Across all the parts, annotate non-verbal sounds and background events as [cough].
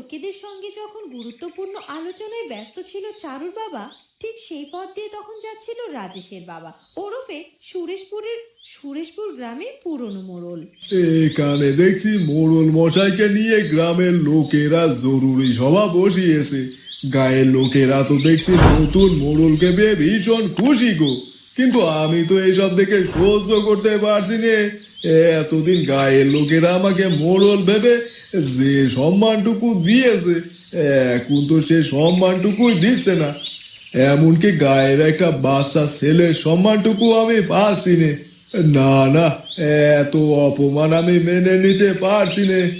লোকেদের সঙ্গে যখন গুরুত্বপূর্ণ আলোচনায় ব্যস্ত ছিল চারুর বাবা, ঠিক সেই পথ দিয়ে তখন যাচ্ছিল রাজেশের বাবা। ওরফে সুরেশপুরের, সুরেশপুর গ্রামের পুরনো মোড়ল। এখানে দেখছি মোড়ল মশাইকে নিয়ে গ্রামের লোকেরা জরুরি সভা বসিয়েছে। গায়ের লোকেরা তো দেখছি নতুন মোড়লকে পেয়ে ভীষণ খুশি গো। কিন্তু আমি তো এইসব দেখে সহ্য করতে পারছি নে। এতদিন গায়ের লোকেরা আমাকে মোড়ল ভেবে যে সম্মানটুকু দিয়েছে এখন তো সে সম্মানটুকুই দিচ্ছে না। এমনকি গায়ের একটা বাচ্চা ছেলের সম্মানটুকু আমি পাচ্ছি নে। না না এত অপমান আমি মেনে নিতে পারছি নে।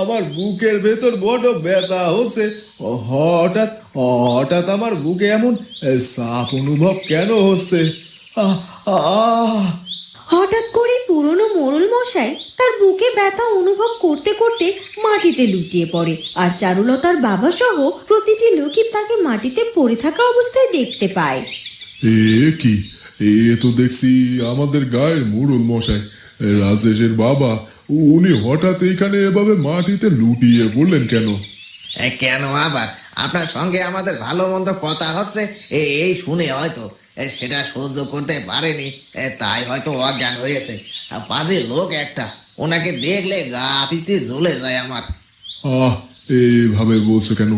আমার বুকের ভেতর বড় ব্যথা হচ্ছে। হঠাৎ হঠাৎ আমার বুকে এমন চাপ অনুভব কেন হচ্ছে? আহ, আহ হঠাৎ করে পুরনো মোড়ল মশাই তার বুকে ব্যথা অনুভব করতে করতে মাটিতে লুটিয়ে পড়ে আর চারুলতার বাবা সহ প্রতিটি লোকই তাকে মাটিতে পড়ে থাকা অবস্থায় দেখতে পায়। এ কি? এ তো দেখছি আমাদের গায়ে মুরুল মশাই রাজেশের বাবা উনি হঠাৎ এখানে এভাবে মাটিতে লুটিয়ে পড়লেন কেন? কেন আবার? আপনার সঙ্গে আমাদের ভালো মন্দ কথা হচ্ছে এ, এই শুনে হয়তো সেটা সহ্য করতে পারেনি। তাই হয়তো অজ্ঞান হয়েছে বাজে লোক একটা। ওনাকে দেখলে গা পিতে জ্বলে যায় আমার। এইভাবে বলছে কেন?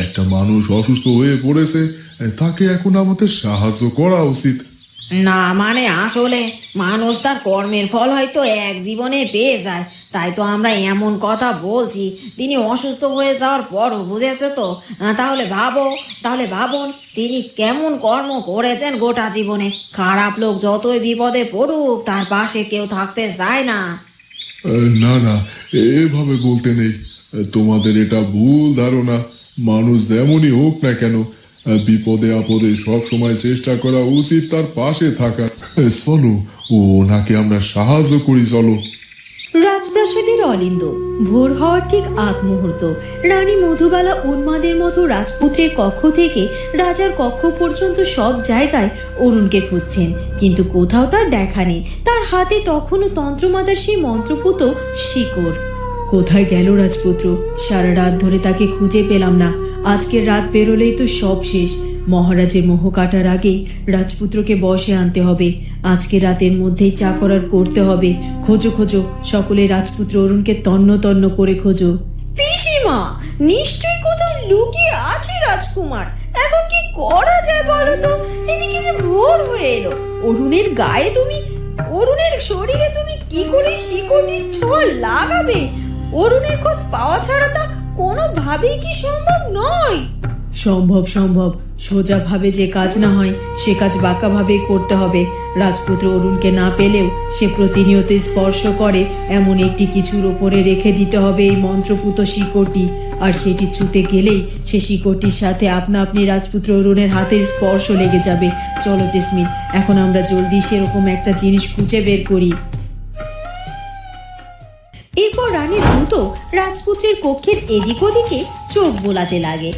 একটা মানুষ অসুস্থ হয়ে পড়েছে। তাকে এখন আমাদের সাহায্য করা উচিত। না মানে আসলে মানুষ তার কর্মের ফল হয়তো এক জীবনে পেয়ে যায়। তাই তো আমরা এমন কথা বলছি। তিনি অসুস্থ হয়ে যাওয়ার পরও বুঝেছে তো? তাহলে ভাবো, তাহলে ভাবুন, তিনি কেমন কর্ম করেছেন গোটা জীবনে? খারাপ লোক যতই বিপদে পড়ুক, তার পাশে কেউ থাকতে চায় না। না না, এভাবে বলতে নেই। তোমাদের এটা ভুল ধারণা। মানুষ যেমনই হোক না কেন বিপদে আপদে সব সময় চেষ্টা করা উচিত তার পাশে থাকার চলো, ওনাকে আমরা সাহায্য করি, চলো। রাজপ্রাসাদের অলিন্দ, ভোর হওয়ার ঠিক আগ মুহূর্ত। রানী মধুবালা উন্মাদের মতো রাজপুত্রের কক্ষ থেকে রাজার কক্ষ পর্যন্ত সব জায়গায় অরুণকে খুঁজছেন। কিন্তু কোথাও তার দেখা নেই। তার হাতে তখনও তন্ত্রমাতার সেই মন্ত্রপুত শিকড়। কোথায় গেল রাজপুত্র? সারা রাত ধরে তাকে খুঁজে পেলাম না। আজকের রাত পেরোলেই তো সব শেষ। মহারাজের মোহ কাটার আগেই রাজপুত্রকে বসে আনতে হবে। আজকে রাতের মধ্যেই চা করার করতে হবে। খোঁজো খোঁজো। সকলে রাজপুত্র অরুণকে তন্ন তন্ন করে খোঁজো। পিসিমা, নিশ্চয়ই কোথাও লুকিয়ে আছে রাজকুমার। এখন কি করা যায় বলো তো? এদিকে যে ভোর হয়ে এলো। অরুণের গায়ে তুমি, অরুণের শরীরে তুমি কি করে শিকড়টির ছোঁয়া লাগাবে? অরুণের খোঁজ পাওয়া ছাড়া তা কোনোভাবেই কি সম্ভব নয়? সম্ভব সম্ভব। সোজাভাবে যে কাজ না হয়, সে কাজ বাঁকাভাবেই করতে হবে। রাজপুত্র অরুণকে না পেলেও সে প্রতিনিয়ত স্পর্শ করে, এমন একটি কিছুর ওপরে রেখে দিতে হবে এই মন্ত্রপুত শিকড়টি। আর সেটি ছুতে গেলেই সে শিকড়টির সাথে আপনা আপনি রাজপুত্র অরুণের হাতের স্পর্শ লেগে যাবে। চলো জেসমিন, এখন আমরা জলদি সেরকম একটা জিনিস খুঁজে বের করি। রাজপুত্রের কক্ষের এদিক ওদিকে চোখ বোলাতে লাগে।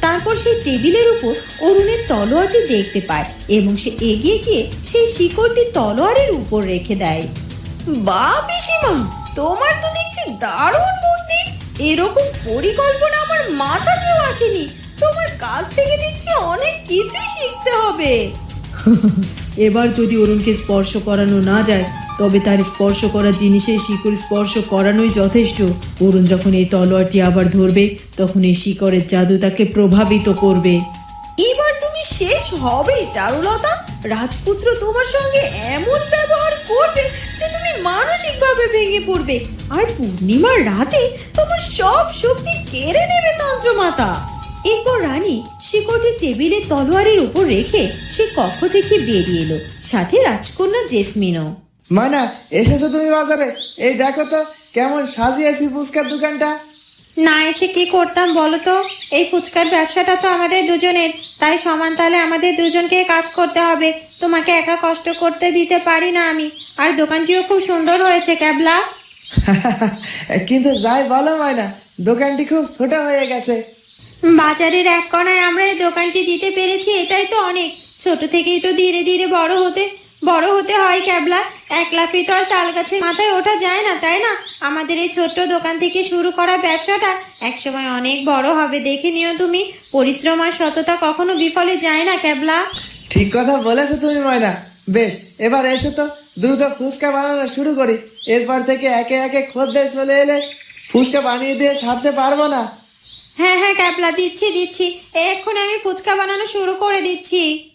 তারপর সেই টেবিলের উপর অরুণের তলোয়ারটি দেখতে পায় এবং সে এগিয়ে গিয়ে সেই শিকড়টি তলোয়ারের উপর রেখে দেয়। বা পিসিমা, তোমার তো দেখছি দারুণ বুদ্ধি। এরকম পরিকল্পনা আমার মাথা মাথাতেও আসেনি। তোমার কাছ থেকে দেখছি অনেক কিছুই শিখতে হবে। [laughs] এবার যদি অরুণকে স্পর্শ করানো না যায় তবে তার স্পর্শ করা জিনিসের শিকড় স্পর্শ করানোই যথেষ্ট। অরুণ যখন এই তলোয়ারটি আবার ধরবে, তখন এই শিকড়ের জাদু তাকে প্রভাবিত করবে। এবার তুমি শেষ হবে, চারুলতা। রাজপুত্র তোমার সঙ্গে এমন ব্যবহার করবে যে তুমি মানসিকভাবে ভেঙে পড়বে। আর পূর্ণিমার রাতে তোমার সব শক্তি কেড়ে নেবে তন্ত্রমাতা। এরপর রানী শিকড়টি টেবিলে তলোয়ারের উপর রেখে সে কক্ষ থেকে বেরিয়ে এলো। সাথে রাজকন্যা জেসমিনও। মানা এসেছ তুমি বাজারে? এই দেখো তো কেমন সাজিয়েছি ফুচকার দোকানটা। না এসে কি করতাম বলো তো? এই ফুচকার ব্যবসাটা তো আমাদের দুজনের। তাই সমান তালে আমাদের দুজনকে কাজ করতে হবে। তোমাকে একা কষ্ট করতে দিতে পারি না আমি। আর দোকানটিও খুব সুন্দর হয়েছে ক্যাবলা। [laughs] কিন্তু যাই বলো ময়না দোকানটি খুব ছোট হয়ে গেছে। বাজারের এক কণায় আমরা এই দোকানটি দিতে পেরেছি এটাই তো অনেক। ছোট থেকেই তো ধীরে ধীরে বড় হতে বড় হতে হয় ক্যাবলা। এক লাফে তো আর তাল গাছের মাথায় ওঠা যায় না তাই না? আমাদের এই ছোট্ট দোকান থেকে শুরু করা ব্যবসাটা একসময় অনেক বড় হবে দেখে নিও তুমি। পরিশ্রম আর সততা কখনো বিফলে যায় না ক্যাবলা। ঠিক কথা বলেছ তুমি ময়না। বেশ এবার এসো তো দ্রুত ফুচকা বানানো শুরু করি। এরপর থেকে একে একে খদ্দের চলে এলে ফুচকা বানিয়ে দিয়ে ছাড়তে পারব না। হ্যাঁ হ্যাঁ ক্যাবলা দিচ্ছি দিচ্ছি। এক্ষুনি আমি ফুচকা বানানো শুরু করে দিচ্ছি।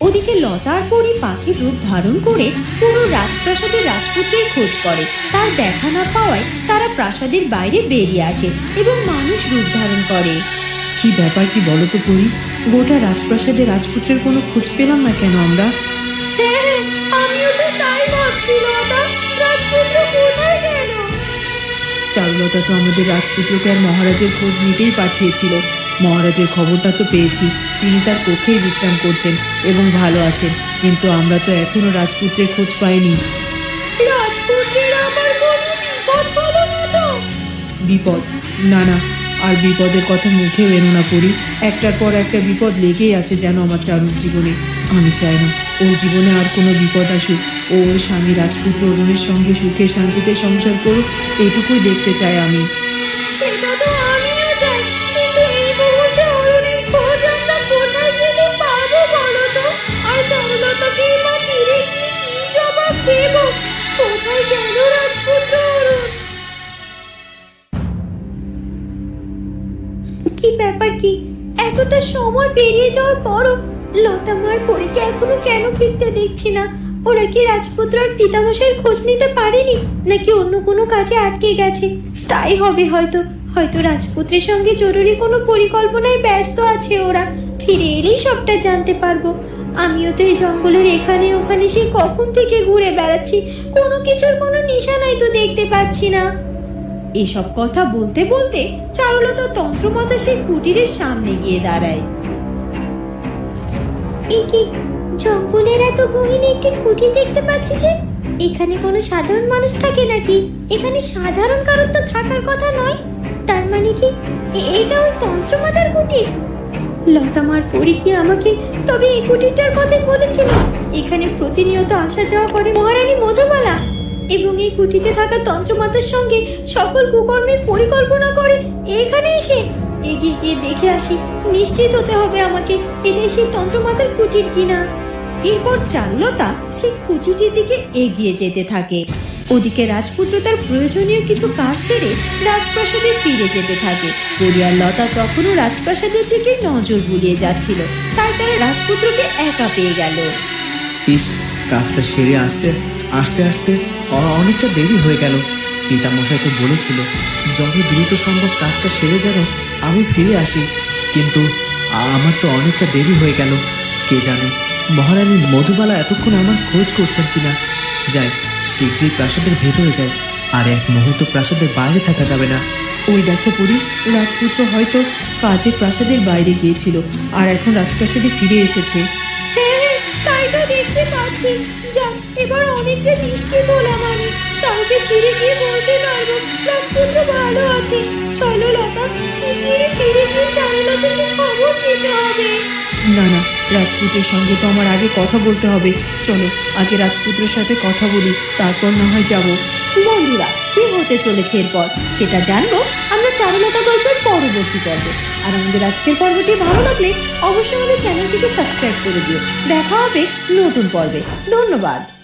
ওদিকে লতার পরি পাখির রূপ ধারণ করে পুরো রাজপ্রাসাদের রাজপুত্রের খোঁজ করে। তার দেখা না পাওয়ায় তারা প্রাসাদের বাইরে বেরিয়ে আসে এবং মানুষ রূপ ধারণ করে। কি ব্যাপার কি বলো তো পরি? গোটা রাজপ্রাসাদে রাজপুত্রের কোনো খোঁজ পেলাম না কেন আমরা? হ্যাঁ হ্যাঁ আমিও তো তাই ভাবছি লতা। রাজপুত্র কোথায় গেল? চারুলতা তো আমাদের রাজপুত্রকে আর মহারাজের খোঁজ নিতেই পাঠিয়েছিল। মহারাজের খবরটা তো পেয়েছি। তিনি তার পক্ষেই বিশ্রাম করছেন এবং ভালো আছেন কিন্তু আমরা তো এখনও রাজপুত্রের খোঁজ পাইনি। রাজপুত্রের আবার কোনো বিপদ হলো না তো? বিপদ? না না আর বিপদের কথা মুখেও এনো না পড়ি। একটার পর একটা বিপদ লেগেই আছে যেন আমার চারুর জীবনে। আমি চাই না ওর জীবনে আর কোনো বিপদ আসুক। ও ওর স্বামী রাজপুত্র অরুণের সঙ্গে সুখে শান্তিতে সংসার করুক এটুকুই দেখতে চাই আমি। সেটা তো কি এতটা সময় পেরিয়ে যাওয়ার পরও লতা মার পরীকে এখনও কেন ফিরতে দেখছি না? ওরা কি রাজপুত্র আর পিতামশাইয়ের খোঁজ নিতে পারেনি? নাকি অন্য কোনো কাজে আটকে গেছে? তাই হবে হয়তো। হয়তো রাজপুত্রের সঙ্গে জরুরি কোনো পরিকল্পনায় ব্যস্ত আছে ওরা। ফিরে এলেই সবটা জানতে পারব। আমিও তো এই জঙ্গলের এখানে ওখানে সে কখন থেকে ঘুরে বেড়াচ্ছি, কোনো কিছুর কোনো নিশানাই তো দেখতে পাচ্ছি না। এসব কথা বলতে বলতে চারুলতা তন্ত্রমাতা সেই কুটিরের সামনে গিয়ে দাঁড়ায়। কি জঙ্গলের এত গহীন একটি কুটির দেখতে পাচ্ছি যে এখানে কোনো সাধারণ মানুষ থাকে নাকি? এখানে সাধারণ কারোর তো থাকার কথা নয়। তার মানে কি এটা ওই তন্ত্রমাতার কুটির? লতামার পরি কি আমাকে তবে এই কুটিরটার কথাই বলেছিল? এখানে প্রতিনিয়ত আসা যাওয়া করে মহারানী মধুবালা এবং এই কুটিতে থাকা তন্ত্রমাতার সঙ্গে সকল কুকর্মের পরিকল্পনা করে এখানে এসে এগিয়ে গিয়ে দেখে আসি, নিশ্চিত হতে হবে আমাকে এটাই সেই তন্ত্রমাতার কুটির কিনা। এরপর চারুলতা সেই কুটিটির দিকে এগিয়ে যেতে থাকে। ওদিকে রাজপুত্র তার প্রয়োজনীয় কিছু কাজ সেরে রাজপ্রাসাদে ফিরে যেতে থাকে। পরিয়ার লতা তখনও রাজপ্রাসাদের দিকে নজর বুলিয়ে যাচ্ছিল, তাই তারা রাজপুত্রকে একা পেয়ে গেল। ইস, কাজটা সেরে আসতে আসতে আসতে অনেকটা দেরি হয়ে গেল। পিতামশাই তো বলেছিল, যত দ্রুত সম্ভব কাজটা সেরে যেন আমি ফিরে আসি। কিন্তু আমার তো অনেকটা দেরি হয়ে গেল। কে জানে, মহারানী মধুবালা এতক্ষণ আমার খোঁজ করছেন কিনা। যাই, শীঘ্রই প্রাসাদের ভেতরে যাই। আর এক মুহূর্ত প্রাসাদের বাইরে থাকা যাবে না। ওই দেখো পুরী, রাজপুত্র হয়তো কাজে প্রাসাদের বাইরে গিয়েছিল, আর এখন রাজপ্রাসাদে ফিরে এসেছে। পাচ্ছি। যাক এবার অনেকটা নিশ্চিত হলাম আমি। শাহকে ফিরে গিয়ে বলতে পারব রাজপুত্র ভালো আছে। চলো লতা শিগগিরই ফিরে গিয়ে চারুলতাকে খবর দিতে হবে। না না রাজপুত্রের সঙ্গে তো আমার আগে কথা বলতে হবে। চলো আগে রাজপুত্রের সাথে কথা বলি তারপর না হয় যাব। বন্ধুরা কি হতে চলেছে এরপর? সেটা জানব আমরা চারুলতা গল্পের পরবর্তী পর্বে। আর আমাদের আজকের পর্বটি ভালো লাগলে অবশ্যই আমাদের চ্যানেলটিকে সাবস্ক্রাইব করে দিও। দেখা হবে নতুন পর্বে। ধন্যবাদ।